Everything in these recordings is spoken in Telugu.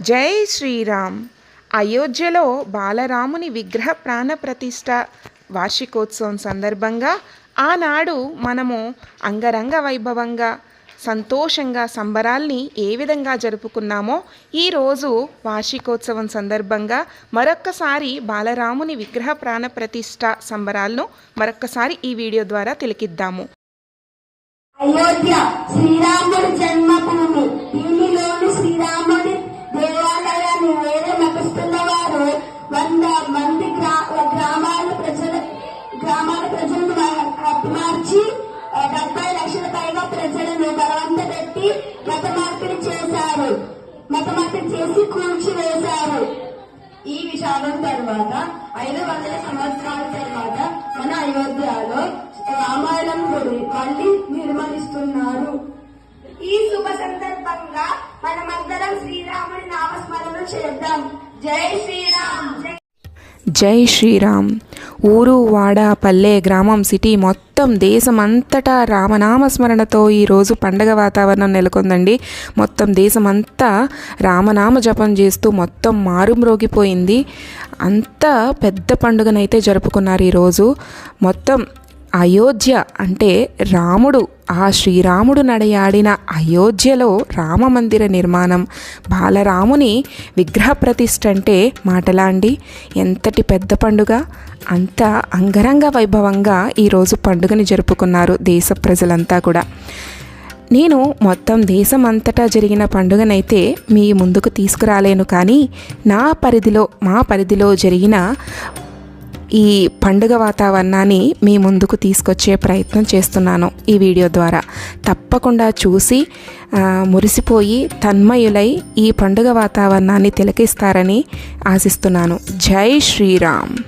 జై శ్రీరామ్. అయోధ్యలో బాలరాముని విగ్రహ ప్రాణ ప్రతిష్ట వార్షికోత్సవం సందర్భంగా ఆనాడు మనము అంగరంగ వైభవంగా సంతోషంగా సంబరాల్ని ఏ విధంగా జరుపుకున్నామో ఈరోజు వార్షికోత్సవం సందర్భంగా మరొక్కసారి బాలరాముని విగ్రహ ప్రాణ ప్రతిష్ట సంబరాలను మరొక్కసారి ఈ వీడియో ద్వారా తిలకిద్దాము. అయోధ్య శ్రీరాముడి జన్మభూమి. దీనిలోని శ్రీరాముడి వేరే వారు వంద మంది గ్రా- గ్రామాల ప్రజల గ్రామాల ప్రజలను మ- హతమార్చి డెబ్బై లక్షల పైగా ప్రజలను బలవంత పెట్టి మత మార్పిడి చేశారు. మత మార్పిడి చేసి కూల్చివేశారు. ఈ విషాదం తర్వాత ఐదు వందల సంవత్సరాల తర్వాత మన అయోధ్యలో రామాయణం గుడి మళ్ళీ నిర్మిస్తున్నారు ఈ శుభ సందర్భంగా మనమందరం శ్రీరాముడి నామస్మరణ చేద్దాం. జై శ్రీరామ్ జై శ్రీరామ్. ఊరు వాడ పల్లె గ్రామం సిటీ మొత్తం దేశం అంతటా రామనామస్మరణతో ఈరోజు పండగ వాతావరణం నెలకొందండి. మొత్తం దేశం అంతా రామనామ జపం చేస్తూ మొత్తం మారుమ్రోగిపోయింది. అంత పెద్ద పండుగనైతే జరుపుకున్నారు ఈరోజు మొత్తం అయోధ్య అంటే రాముడు ఆ శ్రీరాముడు నడయాడిన అయోధ్యలో రామమందిర నిర్మాణం. బాలరాముని విగ్రహ ప్రతిష్ఠ అంటే మాటలా అండి? ఎంతటి పెద్ద పండుగ? అంత అంగరంగ వైభవంగా ఈరోజు పండుగని జరుపుకున్నారు దేశ ప్రజలంతా కూడా. నేను మొత్తం దేశం అంతటా జరిగిన పండుగనైతే మీ ముందుకు తీసుకురాలేను కానీ నా పరిధిలో మా పరిధిలో జరిగిన ఈ పండుగ వాతావరణాన్ని మీ ముందుకు తీసుకొచ్చే ప్రయత్నం చేస్తున్నాను ఈ వీడియో ద్వారా. తప్పకుండా చూసి మురిసిపోయి తన్మయులై ఈ పండుగ వాతావరణాన్ని తిలకిస్తారని ఆశిస్తున్నాను. జై శ్రీరామ్.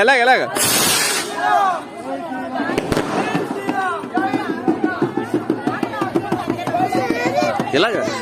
ఎలాగ ఎలాగ ఎలాగ వారే సహస్రనామ తత్తుల్య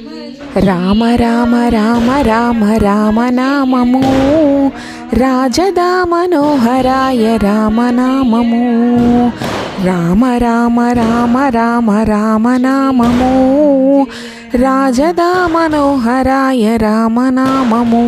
राम राम राम राम राम नाममु राजदा मनोहराय नाममु राम राम राम राम राम नाममु राजदा मनोहराय नाममु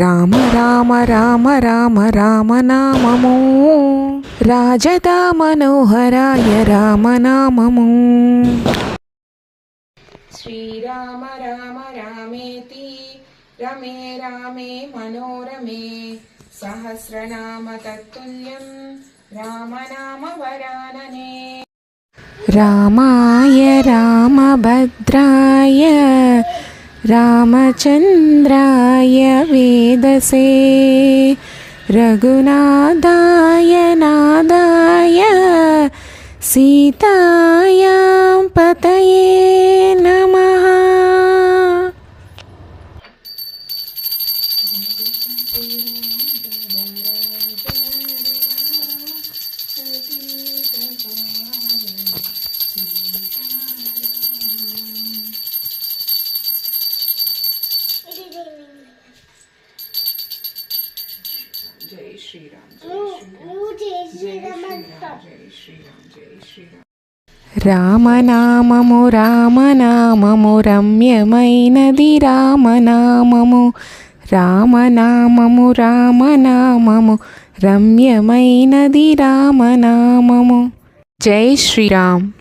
राम राम राम राम राम नाममु राजदा मनोहराय नाममु శ్రీరామ రామ రామేతి రమే రామే మనోరమే సహస్రనామ తత్తుల్యం రామనామ వరాననే రామాయ రామభద్రాయ రామచంద్రాయ వేదసే రఘునాథాయ నాదాయ సీతాయాం పతయే రామనామము రామనామము రమ్యమైనది రామనామము. రామనామము రామనామము రమ్యమైనది రామనామము. జై శ్రీరామ్.